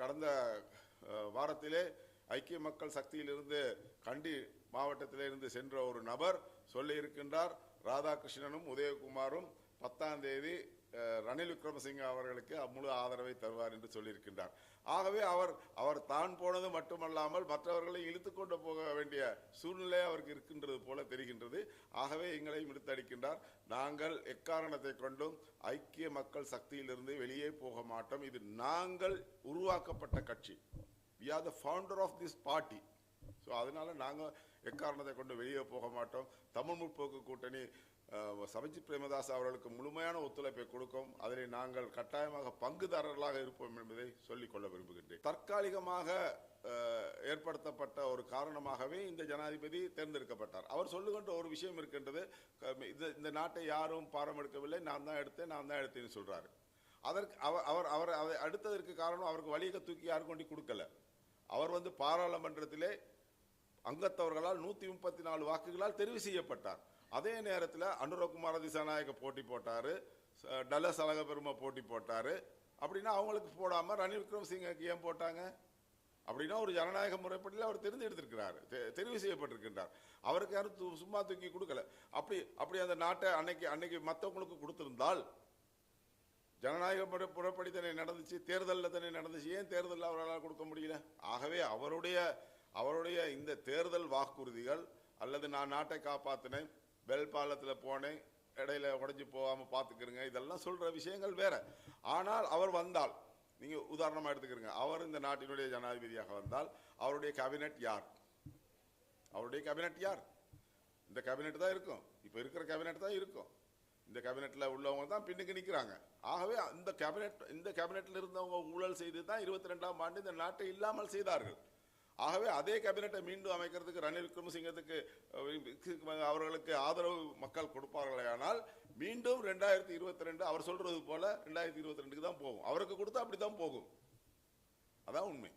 கடந்த வாரத்திலே ஐக்கிய மக்கள் சக்தியிலிருந்து கண்டி மாவட்டத்திலே இருந்து சென்ற ஒரு நபர் சொல்லியிருக்கின்றார். ராதாகிருஷ்ணனும் உதயகுமாரும் பத்தாம் தேதி ரணில் விக்ரமசிங்க அவர்களுக்கு முழு ஆதரவை தருவார் என்று சொல்லியிருக்கின்றார். ஆகவே அவர் அவர் தான் போனது மட்டுமல்லாமல் மற்றவர்களை இழுத்து கொண்டு போக வேண்டிய சூழ்நிலை அவருக்கு இருக்கின்றது போல தெரிகின்றது. ஆகவே எங்களையும் இழுத்தடிக்கின்றார் நாங்கள் எக்காரணத்தை கொண்டும் ஐக்கிய மக்கள் சக்தியிலிருந்து வெளியே போக மாட்டோம். இது நாங்கள் உருவாக்கப்பட்ட கட்சி. We are the founder of this party so அதனால நாங்கள் எக்காரணத்தை கொண்டு வெளியே போக மாட்டோம். தமிழ் முற்போக்கு கூட்டணி சமஜித் பிரேமதாஸ் அவர்களுக்கு முழுமையான ஒத்துழைப்பை கொடுக்கும். அதில் நாங்கள் கட்டாயமாக பங்குதாரர்களாக இருப்போம் என்பதை சொல்லிக் கொள்ள விரும்புகின்றேன். தற்காலிகமாக ஏற்படுத்தப்பட்ட ஒரு காரணமாகவே இந்த ஜனாதிபதி தேர்ந்தெடுக்கப்பட்டார். அவர் சொல்லுகின்ற ஒரு விஷயம் இருக்கின்றது இந்த இந்த நாட்டை யாரும் பாரம் எடுக்கவில்லை நான் தான் எடுத்தேன் நான் தான் எடுத்தேன்னு சொல்றாரு. அதற்கு அவர் அவர் அவர் அதை அடுத்ததற்கு காரணம் அவருக்கு வழியை தூக்கி யாரும் கொண்டு கொடுக்கல. அவர் வந்து பாராளுமன்றத்திலே அங்கத்தவர்களால் நூற்றி முப்பத்தி நாலு வாக்குகளால் தெரிவு செய்யப்பட்டார். அதே நேரத்தில் அனுரகுமார திசாநாயக்க போட்டி போட்டார். ச- டலஸ் அழகபெருமை போட்டி போட்டார். அப்படின்னா அவங்களுக்கு போடாமல் ரணில் விக்ரமசிங்கக்கு ஏன் போட்டாங்க? அப்படின்னா ஒரு ஜனநாயக முறைப்படியில் அவர் தேர்ந்தெடுத்திருக்கிறார் தெ- தெரிவு செய்யப்பட்டிருக்கின்றார். அவருக்கு யாரும் தூ சும்மா தூக்கி கொடுக்கல. அப்படி அப்படி அந்த நாட்டை அன்னைக்கு அன்னைக்கு மற்றவங்களுக்கு கொடுத்திருந்தால் ஜனநாயக முறை முறைப்படி தானே நடந்துச்சு. தேர்தலில் தானே நடந்துச்சு. ஏன் தேர்தலில் அவரால் கொடுக்க முடியல? ஆகவே அவருடைய அவருடைய இந்த தேர்தல் வாக்குறுதிகள் அல்லது நான் நாட்டை காப்பாற்றினேன் பெல் பாலத்தில் போனேன். இடையில உடஞ்சி போகாமல் பார்த்துக்கிறங்க இதெல்லாம் சொல்கிற விஷயங்கள் வேறு. ஆனால் அவர் வந்தால் நீங்கள் உதாரணமாக எடுத்துக்கிறங்க அவர் இந்த நாட்டினுடைய ஜனாதிபதியாக வந்தால் அவருடைய கேபினெட் யார்? அவருடைய கேபினட் யார்? இந்த கேபினெட் தான் இருக்கும். இப்போ இருக்கிற கேபினெட் தான் இருக்கும். இந்த கேபினெட்டில் உள்ளவங்க தான் பின்னுக்கு நிற்கிறாங்க ஆகவே அந்த கேபினெட் இந்த கேபினெட்டில் இருந்தவங்க ஊழல் செய்து தான் இருபத்தி ரெண்டாம் ஆண்டு இந்த நாட்டை இல்லாமல் செய்தார்கள். ஆகவே அதே கேபினெட்டை மீண்டும் அமைக்கிறதுக்கு ரணில் விக்ரமசிங்கத்துக்கு அவர்களுக்கு ஆதரவு மக்கள் கொடுப்பார்களேயானால் மீண்டும் ரெண்டாயிரத்தி இருபத்தி ரெண்டு அவர் சொல்றது போல ரெண்டாயிரத்தி இருபத்தி ரெண்டுக்கு தான் போகும். அவருக்கு கொடுத்தா அப்படி தான் போகும். அதான் உண்மை.